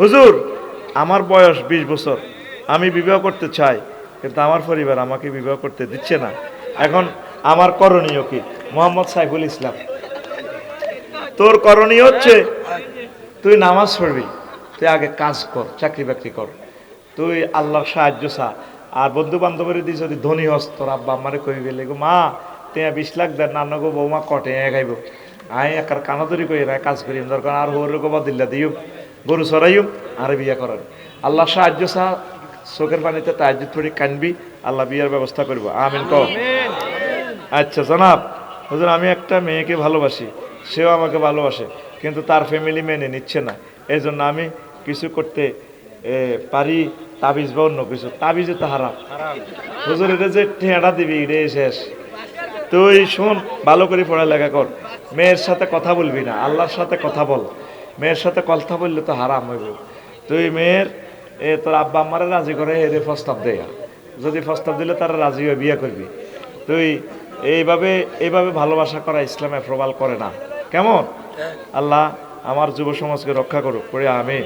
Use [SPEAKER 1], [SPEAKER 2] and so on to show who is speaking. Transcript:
[SPEAKER 1] হুজুর, আমার বয়স বিশ বছর, আমি বিবাহ করতে চাই, কিন্তু আমার পরিবার আমাকে বিবাহ করতে দিচ্ছে না। এখন আমার করণীয় কি? মোহাম্মদ সাইফুল ইসলাম, তোর করণীয় হচ্ছে, তুই নামাজ পড়বি, তুই আগে কাজ কর, চাকরি বাকরি কর, তুই আল্লাহর সাহায্য চা। আর বন্ধু বান্ধবের দিয়ে যদি ধনী হস, তোর আব্বা আমারে কই গেলে গো মা, টেয়া বিশ লাখ দেন নান্ন গো বৌমা কটে খাইব আই একার কানাদরি কই না, কাজ করি, দরকার, আর হোর গো দিল্লা দিও। গরু সরাইও, আর বিয়া করার। আল্লাহ সাহায্য চা চোখের পানিতে তাহাজ্জুদ পড়ি কানবি, আল্লাহ বিয়ার ব্যবস্থা করব। আমিন কও। আচ্ছা জনাব, হুজুর, আমি একটা মেয়েকে ভালোবাসি, সেও আমাকে ভালোবাসে, কিন্তু তার ফ্যামিলি মেনে নিচ্ছে না। এই জন্য আমি কিছু করতে পারি তাবিজ বা অন্য কিছু। তাবিজে তো হারাম। হুজুর, এটা যে ঠেঁড়া দিবি রে শেষ। তুই শোন, ভালো করে পড়ালেখা কর। মেয়ের সাথে কথা বলবি না, আল্লাহর সাথে কথা বল। মেয়ের সাথে কথা বললে তো হারাম হইব। তুই মেয়ের এ তোর আব্বা আম্মারে রাজি করে এর প্রস্তাব দেয়া। যদি প্রস্তাব দিলে তারা রাজি হয়ে বিয়ে করবি। তুই এইভাবে এইভাবে ভালোবাসা করা ইসলামে প্রবাল করে না। কেমন? আল্লাহ আমার যুব সমাজকে রক্ষা করুক। করে আমি